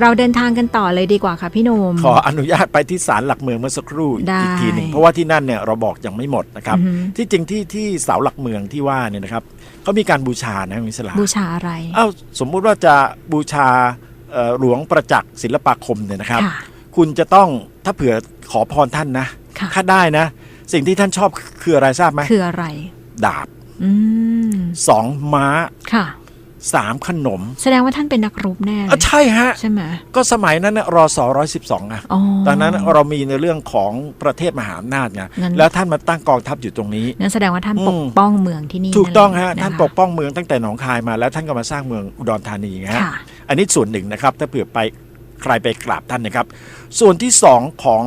เราเดินทางกันต่อเลยดีกว่าค่ะพี่หนุ่มขออนุญาตไปที่ศาลหลักเมืองเมื่อสักครู่ได้อีกทีหนึ่งเพราะว่าที่นั่นเนี่ยเราบอกยังไม่หมดนะครับอือฮึที่จริงที่ที่เสาหลักเมืองที่ว่าเนี่ยนะครับเขามีการบูชานะคุณอิสลาบูชาอะไรเอ้าสมมุติว่าจะบูชาเอ่อหลวงประจักษ์ศิลปาคมเนี่ยนะครับค่ะคุณจะต้องถ้าเผื่อขอพรท่านนะค่ะถ้าได้นะ สิ่งที่ท่านชอบคืออะไรทราบไหมคืออะไร ดาบอืมสองม้าค่ะ สามขนม แสดงว่าท่านเป็นนักรบแน่เลอะยใช่ฮะใช่ไหมก็สมัยนั้นนะรอสอร้อยสิบสองอะอ๋อตอนนั้นเรามีในเรื่องของประเทศมหาอำนาจไงงั้นแล้วท่านมาตั้งกองทัพอยู่ตรงนี้นั่นแสดงว่าท่านอืมปกป้องเมืองที่นี่ถูกต้องฮะเลยท่านคปกป้องเมืองตั้งแต่หนองคายมาแล้วท่านก็มาสร้างเมืองอุดรธานีไงฮะค่ะอันนี้ส่วนหนึ่งนะครับ ถ้าเผื่อไปใครไปกราบท่านนะครับ ส่วนที่สองของ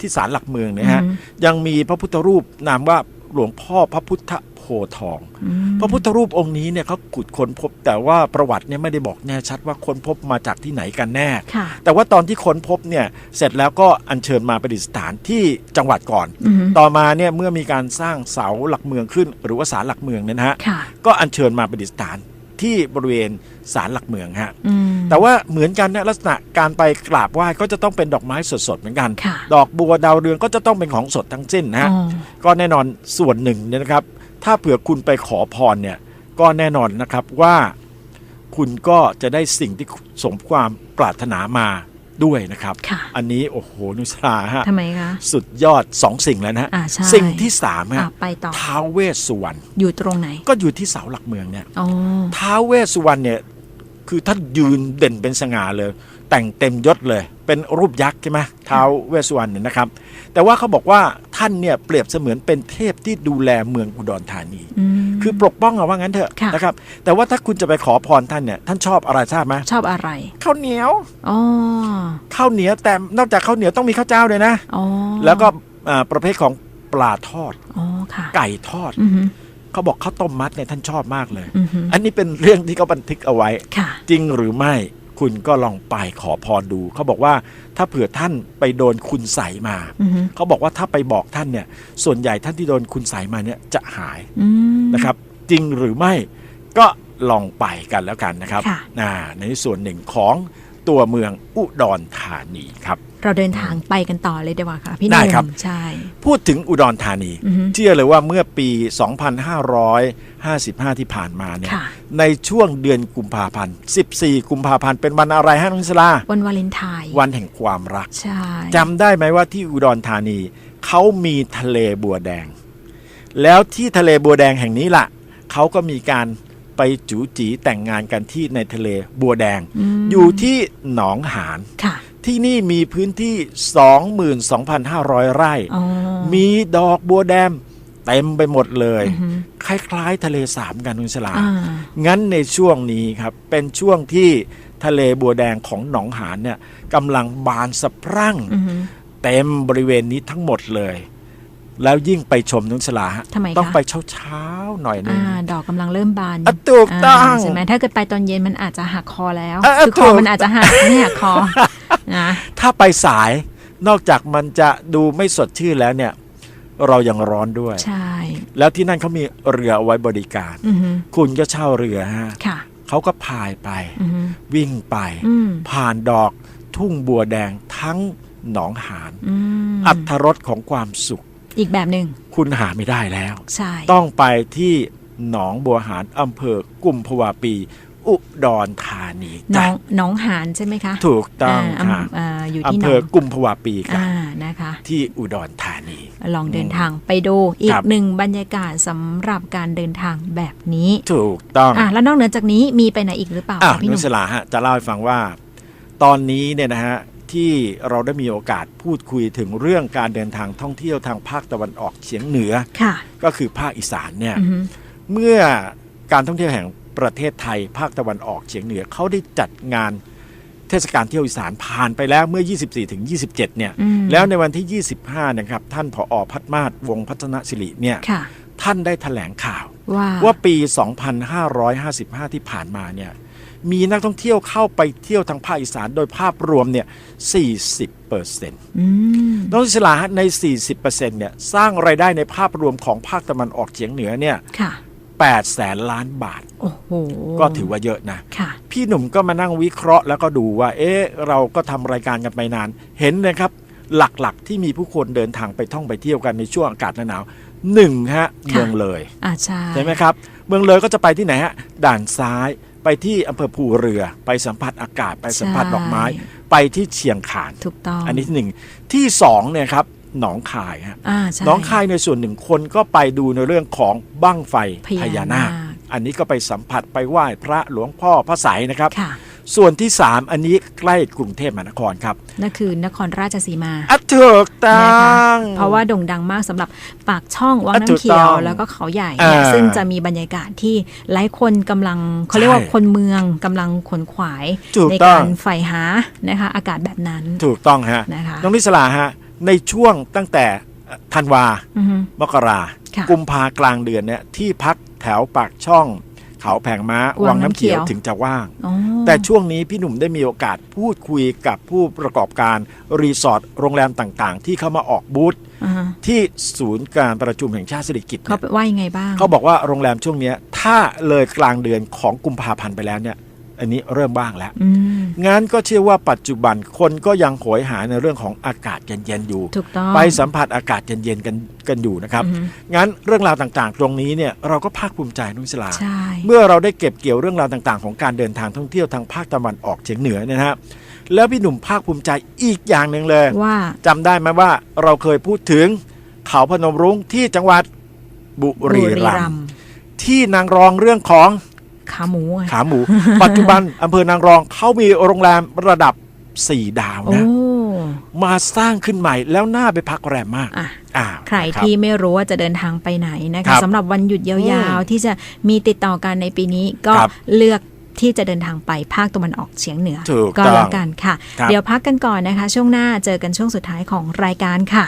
ที่ศาลหลักเมืองเนี่ยฮะอืมยังมีพระพุทธรูปนามว่า หลวงพ่อพระพุทธโพธิ์ทองอืมพระพุทธรูปองค์นี้เนี่ยเขาขุดค้นพบ แต่ว่าประวัติเนี่ยไม่ได้บอกแน่ชัดว่าค้นพบมาจากที่ไหนกันแน่ค่ะแต่ว่าตอนที่ค้นพบเนี่ยเสร็จแล้วก็อัญเชิญมาประดิษฐานที่จังหวัดก่อนอืมต่อมาเนี่ยเมื่อมีการสร้างเสาหลักเมืองขึ้น หรือว่าศาลหลักเมืองเนี่ยนะฮะค่ะก็อัญเชิญมาประดิษฐาน ที่บริเวณศาลหลักเมืองฮะอืมแต่ว่าเหมือนกันนะลักษณะการไปกราบไหว้ก็จะต้องเป็นดอกไม้สดๆเหมือนกันค่ะดอกบัวดาวเรืองก็จะต้องเป็นของสดทั้งสิ้นนะฮะอ๋อก็แน่นอนส่วนหนึ่งเนี่ยนะครับ ถ้าเผื่อคุณไปขอพรเนี่ยก็แน่นอนนะครับว่าคุณก็จะได้สิ่งที่สมความปรารถนามา ด้วยนะครับค่ะอันนี้โอ้โหนุสราฮะทำไมคะสุดยอดสองสิ่งแล้วนะฮะอ่าใช่สิ่งที่สามอะฮะไปต่อท้าวเวสสุวรรณอยู่ตรงไหน ก็อยู่ที่เสาหลักเมืองเนี่ยอ๋อท้าวเวสสุวรรณเนี่ยคือท่านยืนเด่นเป็นสง่าเลย แต่งเต็มยศเลย เป็นรูปยักษ์ใช่ไหมท้าวเวสสุวรรณเนี่ยนะครับ แต่ว่าเขาบอกว่าท่านเนี่ยเปรียบเสมือนเป็นเทพที่ดูแลเมืองอุดรธานีอืม คือปกป้องเอาว่างั้นเถอะค่ะ นะครับ แต่ว่าถ้าคุณจะไปขอพรท่านเนี่ยท่านชอบอะไรทราบไหมชอบอะไร ข้าวเหนียวอ๋อ ข้าวเหนียวแต่นอกจากข้าวเหนียวต้องมีข้าวเจ้าเลยนะ อ๋อแล้วก็อ่าประเภทของปลาทอด อ๋อค่ะไก่ทอด อือหือเขาบอกข้าวต้มมัดเนี่ยท่านชอบมากเลย อือหืออันนี้เป็นเรื่องที่เขาบันทึกเอาไว้ ค่ะ จริงหรือไม่ คุณก็ลองไปขอพรดู เขาบอกว่าถ้าเผื่อท่านไปโดนคุณใสยมาอือหือเขาบอกว่าถ้าไปบอกท่านเนี่ย ส่วนใหญ่ท่านที่โดนคุณใสยมาเนี่ยจะหายอืมนะครับ จริงหรือไม่ก็ลองไปกันแล้วกันนะครับค่ะอ่าในส่วนหนึ่งของตัวเมืองอุดรธานีครับ เราเดินทางไปกันต่อเลยดีกว่าค่ะพี่หได้นุ่มครับใช่ พูดถึงอุดรธานีอือหือเชื่อเลยว่าเมื่อปี 2555 ที่ผ่านมาเนี่ยค่ะ ในช่วงเดือนกุมภาพันธ์ 14 กุมภาพันธ์เป็นวันอะไรฮะน้องอิสลาวันวาเลนไทน์วันแห่งความรัก ใช่จำได้ไหมว่าที่อุดรธานีเขามีทะเลบัวแดง แล้วที่ทะเลบัวแดงแห่งนี้ล่ะเขาก็มีการไปจูจีแต่งงานกันที่ในทะเลบัวแดงมอยู่ที่หนองหานค่ะ ที่นี่มีพื้นที่ 22,500 ไร่อ๋อมีดอกบัวแดง เต็มไปหมดเลยอือหือคล้าย ๆ ทะเลสามกันคุณสลาอ่างั้นในช่วงนี้ครับ เป็นช่วงที่ทะเลบัวแดงของหนองหานเนี่ยกำลังบานสะพรั่งอือหือเต็มบริเวณนี้ทั้งหมดเลย แล้วยิ่งไปชมนุสลาฮะทำไมคะต้องไปเช้าๆหน่อยหนึอ่างดอกกำลังเริ่มบานอะถูกต้องาใช่ไหมถ้าเกิดไปตอนเย็นมันอาจจะหักคอแล้วอะอะคือคถูอกมันอาจจะหักไม่หักคอนะถ้าไปสายนอกจากมันจะดูไม่สดชื่นแล้วเนี่ย เรายังร้อนด้วย ใช่ แล้วที่นั่นเขามีเรือเอาไว้บริการอือหือคุณก็เช่าเรือฮะค่ะเขาก็พายไปอือหือวิ่งไปอืมผ่านดอกทุ่งบัวแดงทั้งหนองหานอืมอัตรสของความสุข อีกแบบหนึ่งคุณหาไม่ได้แล้ว ใช่ ต้องไปที่หนองบัวหารอำเภอกุมภาวะปี อุดรธานีน้จ้ะองน้องหานใช่ไหมคะ ถูกต้องาค่ะอำอ่าอยู่ที่อำหนเภอองกุมภาวะปีค่ะอ่านะคะ ที่อุดรธานี ลองเดินทางไปดูอีคกรับหนึ่งบรรยากาศสำหรับการเดินทางแบบนี้ ถูกต้องอะแล้วนอกเหนือจากนี้มีไปไหนอีกหรือเปล่าอะคะพี่หนุนุ่มสลาฮะจะเล่าให้ฟังว่า ตอนนี้เนี่ยนะฮะที่เราได้มีโอกาสพูดคุยถึงเรื่องการเดินทางท่องเที่ยวทางภาคตะวันออกเฉียงเหนือค่ะก็คือภาคอีสานเนี่ยอือฮึเมื่อการท่องเที่ยวแห่งประเทศไทยภาคตะวันออกเฉียงเหนือเขาได้จัดงาน เทศกาลเที่ยวอีสานผ่านไปแล้วเมื่อ 24ถึง27 เนี่ยอืมแล้วในวันที่ 25 นะครับ ท่านผอพัฒมาศวงศ์พัฒนสิริเนี่ยค่ะท่านได้ถแถลงข่าวว่าว่าปี 2555 ที่ผ่านมาเนี่ย มีนักท่องเที่ยวเข้าไปเที่ยวทางภาคอีสานโดยภาพรวมเนี่ย 40เปอร์เซ็นต์อืมน้องอิสลาฮะใน 40เปอร์เซ็นต์เนี่ย สร้างไรายได้ในภาพรวมของภาคตะวันออกเฉียงเหนือเนี่ยค่ะ 8แสนล้านบาท โอ้โห ก็ถือว่าเยอะนะ ค่ะ พี่หนุ่มก็มานั่งวิเคราะห์แล้วก็ดูว่า เอ๊ะ เราก็ทำรายการกันไปนาน เห็นนะครับ หลักๆ ที่มีผู้คนเดินทางไปท่องไปเที่ยวกันในช่วงอากาศหนาวๆหนึ่งฮะค่ะเมืองเลย อ่าใช่ใช่ไหมครับ เมืองเลยก็จะไปที่ไหนฮะ ด่านซ้าย ไปที่อำเภอภูเรือ ไปสัมผัสอากาศ ไปสัมผัสดอกไม้ ไปที่เชียงคาน ถูกต้อง อันนี้ที่หนึ่ง ที่สองเนี่ยครับ หนองคายฮะอ่าใช่หน้องคายในส่วนหนึ่งคนก็ไปดูในเรื่องของบั้งไฟพญาพญานาคนาคอันนี้ก็ไปสัมผัสไปไหว้พระหลวงพ่อพระไสยนะครับค่ะส่วนที่ 3 อันนี้ใกล้กรุงเทพมหานครครับนั่นคือนครราชสีมาอัเถิกตันะคะงเพราะว่าโด่งดังมากสำหรับปากช่องวังอะถูกน้ำเขียต้วองแล้วก็เขาใหญ่เนี่ยอ่าซึ่งจะมีบรรยากาศที่หลายคนกำลังเขาเรียกว่าใช่คนเมืองกำลังขนขวายถูกในต้กาองรใฝ่หานะคะอากาศแบบนั้นถูกต้องฮะนะคะน้องนิสลาฮะ ในช่วงตั้งแต่ธันวาอือฮึมกราค่ะกุมภากลางเดือนเนี่ยที่พักแถวปากช่องเขาแผงม้าวัวังงน้ำน้ำเขียวเขียวถึงจะว่างอ๋อแต่ช่วงนี้พี่หนุ่มได้มีโอกาสพูดคุยกับผู้ประกอบการรีสอร์ทโรงแรมต่างๆ ที่เข้ามาออกบูธอ่าฮะที่ศูนย์การประชุมแห่งชาติเศรษฐกิจเขาเนี่ยว่ายังไงบ้าง เขาบอกว่าโรงแรมช่วงเนี้ยถ้าเลยกลางเดือนของกุมภาพันธ์ไปแล้วเนี่ย อันนี้เริ่มบ้างแล้วอืมงั้นก็เชื่อว่าปัจจุบันคนก็ยังโหยหาในเรื่องของอากาศเย็นๆอยู่ถูกต้องไปสัมผัสอากาศเย็นๆกันกันอยู่นะครับอือฮึงั้นเรื่องราวต่างๆ ตรงนี้เนี่ยเราก็ภาคภูมิใจนุสลาใช่เมื่อเราได้เก็บเกี่ยวเรื่องราวต่างๆ ของการเดินทางท่องเที่ยวทางภาคตะวันออกเฉียงเหนือเนี่ยนะฮะแล้วพี่หนุ่มภาคภูมิใจอีกอย่างหนึ่งเลยว่าจำได้ไหมว่าเราเคยพูดถึงเขาพนมรุ้งที่จังหวัดบุรีรัมย์ที่นางรองเรื่องของ ขาหมูไงขาหมู ปัจจุบันอำเภอนางรองเขามีโรงแรมระดับ4ดาวโอ้นะมาสร้างขึ้นใหม่แล้วน่าไปพักแรมมากอะอ้าวใครนะบที่ไม่รู้ว่าจะเดินทางไปไหนนะครัคะบสำหรับวันหยุดยาวๆ ที่จะมีติดต่อกันในปีนี้ก็ครับเลือกที่จะเดินทางไปภาคตะวันออกเฉียงเหนือถูกก็ต้องแล้วกันค่ะครับเดี๋ยวพักกันก่อนนะคะ ช่วงหน้าเจอกันช่วงสุดท้ายของรายการค่ะ